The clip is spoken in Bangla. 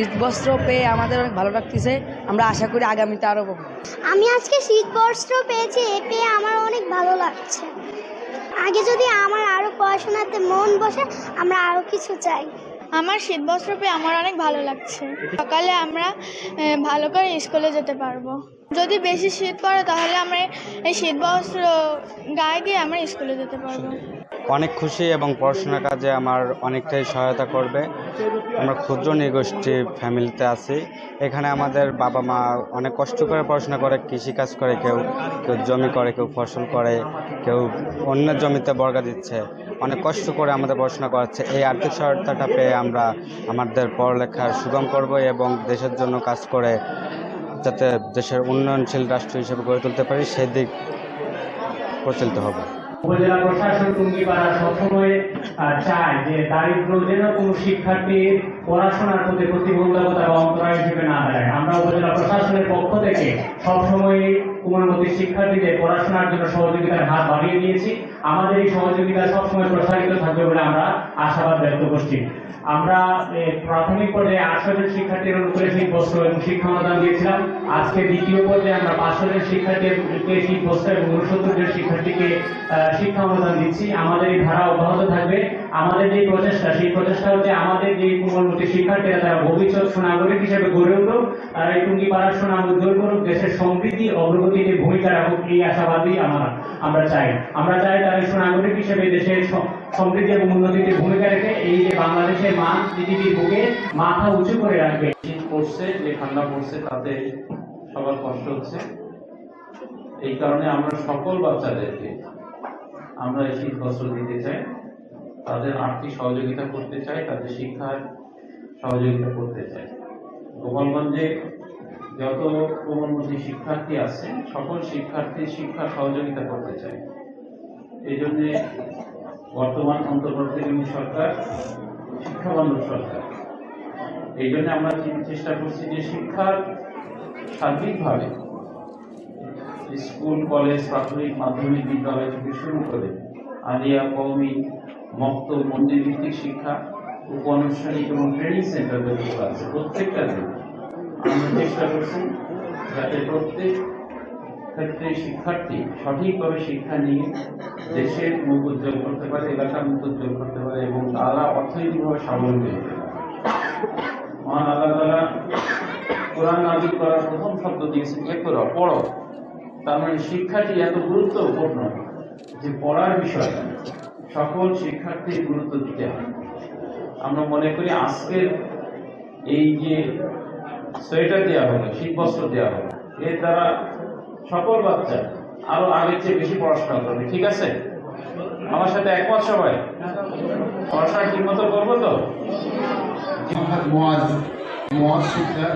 শীত বস্ত্র পেয়ে আমাদের অনেক ভালো লাগতেছে। আমরা আশা করি আগামীতে আরও পাবো আমি আজকে শীত বস্ত্র পেয়েছি এ পেয়ে আমার অনেক ভালো লাগছে। আগে যদি আমার আরও পড়াশোনাতে মন বসে আমরা আরও কিছু চাই। আমার শীত বস্ত্র পেয়ে আমার অনেক ভালো লাগছে। সকালে আমরা ভালো করে স্কুলে যেতে পারব। যদি বেশি শীত পড়ে, তাহলে আমরা এই শীত বস্ত্র গায়ে দিয়ে আমরা স্কুলে যেতে পারব। অনেক খুশি এবং পড়াশোনার কাজে আমার অনেকটাই সহায়তা করবে। আমরা ক্ষুদ্র নৃগোষ্ঠী ফ্যামিলিতে আছি। এখানে আমাদের বাবা মা অনেক কষ্ট করে পড়াশোনা করে কৃষিকাজ করে, কেউ কেউ জমি করে, কেউ ফসল করে, কেউ অন্য জমিতে বর্গা দিচ্ছে। অনেক কষ্ট করে আমাদের পড়াশোনা করাচ্ছে। এই আর্থিক সহায়তাটা পেয়ে আমরা আমাদের পড়ালেখা সুগম করব এবং দেশের জন্য কাজ করে যাতে দেশের উন্নয়নশীল রাষ্ট্র হিসেবে গড়ে তুলতে পারি সেই দিক প্রচলিত হবে। উপজেলা প্রশাসন টুঙ্গিপাড়া সবসময় চায় যে দারিদ্র যেন কোনো শিক্ষার্থীর পড়াশোনার প্রতি প্রতিবন্ধকতা বা অন্তরায় হিসেবে না দাঁড়ায় আমরা উপজেলা প্রশাসনের পক্ষ থেকে সবসময় কোমলমতি শিক্ষার্থীদের পড়াশোনার জন্য সহযোগিতার হাত বাড়িয়ে দিয়েছি। আমাদের এই সহযোগিতা সবসময় প্রসারিত থাকবে বলে আমরা আশাবাদ ব্যক্ত করছি। আমরা প্রাথমিক পর্যায়ে আটশো জন শিক্ষার্থীর অনুকূলে শীত বস্ত্র এবং শিক্ষা অনুদান দিয়েছিলাম। আজকে দ্বিতীয় পর্যায়ে আমরা পাঁচশো জন শিক্ষার্থীকে শীত বস্ত্র এবং উনসত্তর জন শিক্ষার্থীকে শিক্ষা অনুদান দিচ্ছি। আমাদের এই ধারা অব্যাহত থাকবে। আমাদের যে প্রচেষ্টা, সেই প্রচেষ্টা হচ্ছে আমাদের যে কোমলমতি শিক্ষার্থীরা, তারা ভবিষ্যৎ সুনাগরিক হিসেবে গড়ে উঠুক, তারা এই টুঙ্গিপাড়ার সুনাম উজ্জ্বল করুক, দেশের সমৃদ্ধি অগ্রগতিতে ভূমিকা রাখুক, এই আশাবাদই আমরা আমরা চাই। আমরা চাই তারা সুনাগরিক হিসেবে দেশের সমৃদ্ধি এবং উন্নতিতে ভূমিকা রেখে এই যে বাংলাদেশের মান পৃথিবীর বুকে মাথা উঁচু করে রাখবে। পড়ছে যে ঠান্ডা পড়ছে তাতে সবার কষ্ট হচ্ছে। এই কারণে আমরা সকল বাচ্চাদেরকে আমরা এই শীত বস্ত্র দিতে চাই, তাদের আর্থিক সহযোগিতা করতে চাই, তাদের শিক্ষার সহযোগিতা করতে চাই। গোপালগঞ্জে যত কোমলমতি শিক্ষার্থী আছে, সকল শিক্ষার্থী শিক্ষা সহযোগিতা করতে চাই। এই জন্যে বর্তমান অন্তর্বর্তীকালীন সরকার শিক্ষাবান্ধব সরকার, এই জন্য আমরা চেষ্টা করছি যে শিক্ষার সার্বিকভাবে স্কুল, কলেজ, প্রাথমিক, মাধ্যমিক বিদ্যালয় থেকে শুরু করে আলিয়া কৌমি মক্ত, মন্দির ভিত্তিক শিক্ষা উপানুষ্ঠানিক এবং ট্রেনিং সেন্টার যেগুলো আছে। প্রত্যেকটা আমরা চেষ্টা করছি যাতে প্রত্যেক ক্ষেত্রে শিক্ষার্থী সঠিকভাবে শিক্ষা নিয়ে দেশের মুখ উজ্জ্বল করতে পারে, এলাকার মুখ উজ্জ্বল করতে পারে এবং তারা অর্থনৈতিকভাবে স্বাবলম্বী হতে পারে। মহান আল্লাহ তাআলা কোরআন নাজিল করার প্রথম শব্দ দিয়েছেন একরা পড়ো। তার মানে শিক্ষাটি এত গুরুত্বপূর্ণ যে পড়ার বিষয় সকল শিক্ষার্থীর গুরুত্ব দিতে হয়। আমরা মনে করি আজকের এই যে সোয়েটার দেওয়া হলো শীত বস্ত্র দেওয়া হলো, এর দ্বারা সকল বাচ্চা আরও আগের চেয়ে বেশি পড়াশোনা করবে, ঠিক আছে? আমার সাথে একমত সবাই? পড়াশোনা ঠিক মতো করব তো? মোয়াজ মোয়াজ শিক্ষা।